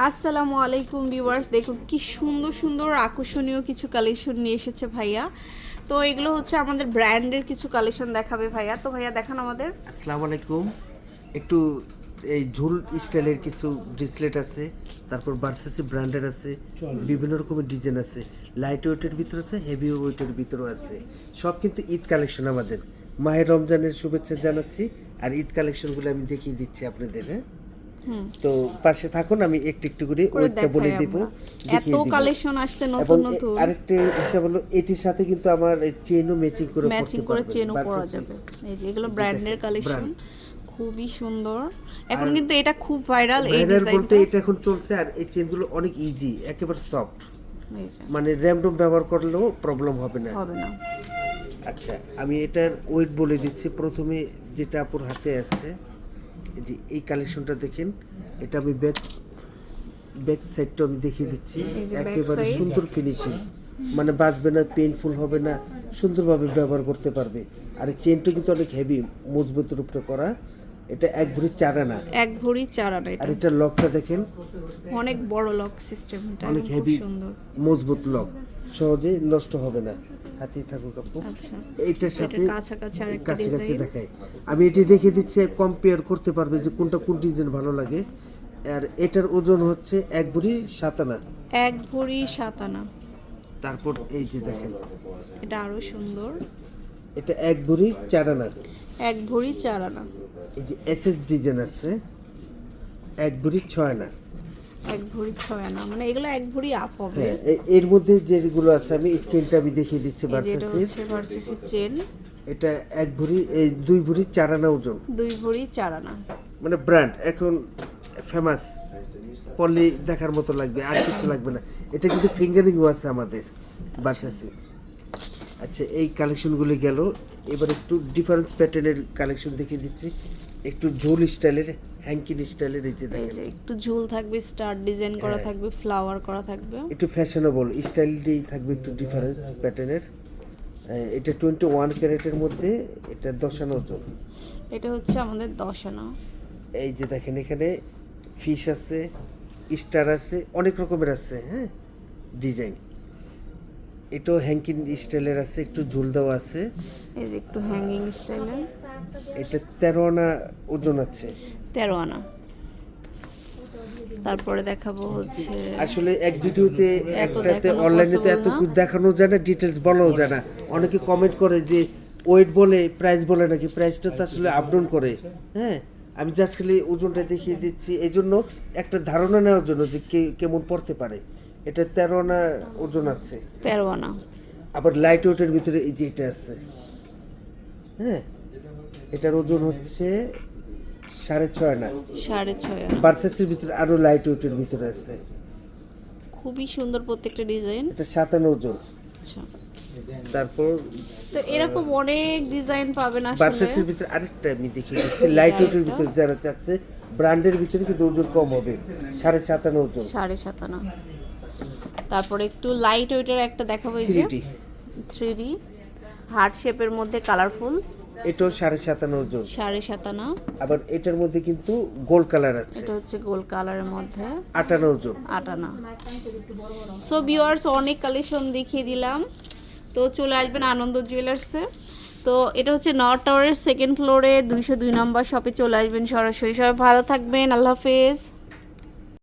আসসালামু আলাইকুম ভিউয়ার্স। দেখুন কি সুন্দর সুন্দর আকর্ষণীয় কিছু কালেকশন নিয়ে এসেছে ভাইয়া। তো এগুলো হচ্ছে আমাদের ব্র্যান্ডের কিছু কালেকশন দেখাবে ভাইয়া। তো ভাইয়া দেখান আমাদের। আসসালামু আলাইকুম। একটু এই ঝুল স্টাইলের কিছু ব্রেসলেট আছে তারপর বার্সেসি ব্র্যান্ডের আছে বিভিন্ন রকমের ডিজাইন আছে। লাইট ওয়েটের ভিতর আছে হেভি ওয়েটের ভিতরও আছে। সব কিন্তু ঈদ কালেকশন আমাদের। মাহের রমজানের শুভেচ্ছা জানাচ্ছি আর ঈদ কালেকশনগুলো আমি দেখিয়ে দিচ্ছি আপনাদের হ্যাঁ? তো পাশে থাকুন আমি একটু একটু করে ওয়েটটা বলে দিব এত কালেকশন আসছে নতুন নতুন। আরেকটা হিসাব হলো এটির সাথে কিন্তু আমার চেনও ম্যাচিং করে ম্যাচিং করে। চেনও পরা যাবে। এই যে এগুলো ব্র্যান্ডের কালেকশন খুবই সুন্দর। এখন কিন্তু এটা খুব ভাইরাল এই বলতে ডিজাইনটা এটা এখন চলছে আর এই চেনগুলো অনেক ইজি একেবারে সফট মানে র্যামডম ব্যবহার করলেও প্রবলেম হবে না। হবে না। আচ্ছা আমি এটার ওয়েট বলে দিচ্ছি। প্রথমে যেটা আপুর হাতে আছে যে এই কালেকশনটা দেখেন। এটা আমি ব্যাক ব্যাক সাইডটা আমি দেখিয়ে দিচ্ছি। একেবারে সুন্দর ফিনিশিং মানে বাজবে না পেইনফুল হবে না সুন্দরভাবে ব্যবহার করতে পারবে। আর এই চেনটা কিন্তু অনেক হেভি মজবুতের উপরে করা। এটা এক ভরি চার আনা এক ভরি চার আনা আর এটা লকটা দেখেন। অনেক বড় লক সিস্টেম এটা অনেক হেভি সুন্দর। মজবুত লক সহজে নষ্ট হবে না। হাতেই থাকুক আপু। আচ্ছা। এইটার সাথে কাছাকাছি ডিজাইন দেখাই। আমি এটি রেখে দিচ্ছি কম্পেয়ার করতে পারবে যে কোনটা কোন ডিজাইন ভালো লাগে। আর এটার ওজন হচ্ছে এক ভরি সাতানা এক ভরি সাত আনা। তারপর এই যে দেখেন। এটা আরও সুন্দর। এটা এক ভরি চার আনা। এক ভরি চার আনা। এই যে এসএস ডিজাইন আছে এক ভরি ছয় আনা। এক ভরি ছয় আনা মানে এগুলো এক ভরি আপ হবে। হ্যাঁ এর মধ্যে যেগুলো আছে আমি এই চেনটা আমি দেখিয়ে দিচ্ছি ভার্সেসের চেন এটা এক ভরি এই দুই ভরি চার আনা ওজন। দুই ভরি চার আনা। মানে ব্র্যান্ড এখন ফেমাস পড়লে দেখার মতো লাগবে আর কিছু লাগবে না। এটা কিন্তু ফিঙ্গারিংও আছে আমাদের বাসাসে আচ্ছা এই কালেকশনগুলি গেল এবার একটু ডিফারেন্স প্যাটার্নের কালেকশন দেখিয়ে দিচ্ছি। একটু ঝোল স্টাইলের হ্যাঙ্কিন স্টাইলের এই যে এই দেখেন। যে একটু ঝুল থাকবে স্টার ডিজাইন করা হ্যাঁ। থাকবে ফ্লাওয়ার করা থাকবে। একটু ফ্যাশনেবল স্টাইলটাই থাকবে একটু ডিফারেন্স প্যাটার্নের এটা টোয়েন্টি ওয়ান ক্যারেটের মধ্যে এটা দশানো ওজন এটা হচ্ছে আমাদের দশ আনা এই যে দেখেন এখানে ফিশ আছে স্টার আছে অনেক রকমের আছে হ্যাঁ ডিজাইন এটাও হ্যাঙ্কিং স্টাইলের আছে একটু ঝুল দেওয়া আছে। এই যে একটু হ্যাঙ্গিং স্টাইলের এটা তেরো আনা ওজন আছে। তেরো আনা। তারপরে দেখাবো হচ্ছে আসলে এক ভিডিওতে একটাতে অনলাইনে তো এত কিছু দেখানো যায় না ডিটেলস বলাও যায় না। অনেকে কমেন্ট করে যে ওয়েট বলে প্রাইস বলে নাকি? প্রাইসটা তো আসলে আপডাউন করে। হ্যাঁ আমি জাস্ট খালি ওজনটা দেখিয়ে দিচ্ছি। এই জন্য একটা ধারণা নেওয়ার জন্য যে কে কেমন পড়তে পারে। এটা তেরো আনা ওজন আছে। তেরো আনা। আবার লাইট ওয়েটের ভিতরে এই যে এটা আছে হ্যাঁ? এটার ওজন হচ্ছে সাড়ে ছয় না সাড়ে ছয় আনা। বার্সেসের ভিতরে আরও লাইট ওয়েটের ভিতরে আছে। খুবই সুন্দর প্রত্যেকটা ডিজাইন এটা সাতান্ন ওজন। আচ্ছা। তারপর তো এরকম অনেক ডিজাইন পাবেন আসলে। বার্সেসের ভিতরে আরেকটা আমি দেখিয়ে দিচ্ছি। লাইট ওয়েটের ভিতরে যারা চাচ্ছে ব্র্যান্ডের ভিতরে কিন্তু ওজন কম হবে। সাড়ে সাতান্ন ওজন। সাড়ে সাত আনা। তারপরে একটু লাইট ওয়েটের একটা দেখাবো এই যে। থ্রি ডি হার্ট শেপের মধ্যে কালারফুল এটাও সাড়ে সাতান্ন ওজন। সাড়ে সাত আনা আবার এটার মধ্যে কিন্তু গোল্ড কালার আছে। এটা হচ্ছে গোল কালারের মধ্যে। আটান্ন ওজন। আট আনা সো ভিউয়ার্স অনেক কালেকশন দেখিয়ে দিলাম। তো চলে আসবেন আনন্দ জুয়েলার্সে তো এটা হচ্ছে নর্থ টাওয়ারের সেকেন্ড ফ্লোরে দুইশো দুই নম্বর শপে চলে আসবেন সরাসরি। সবাই ভালো থাকবেন। আল্লাহ হাফেজ।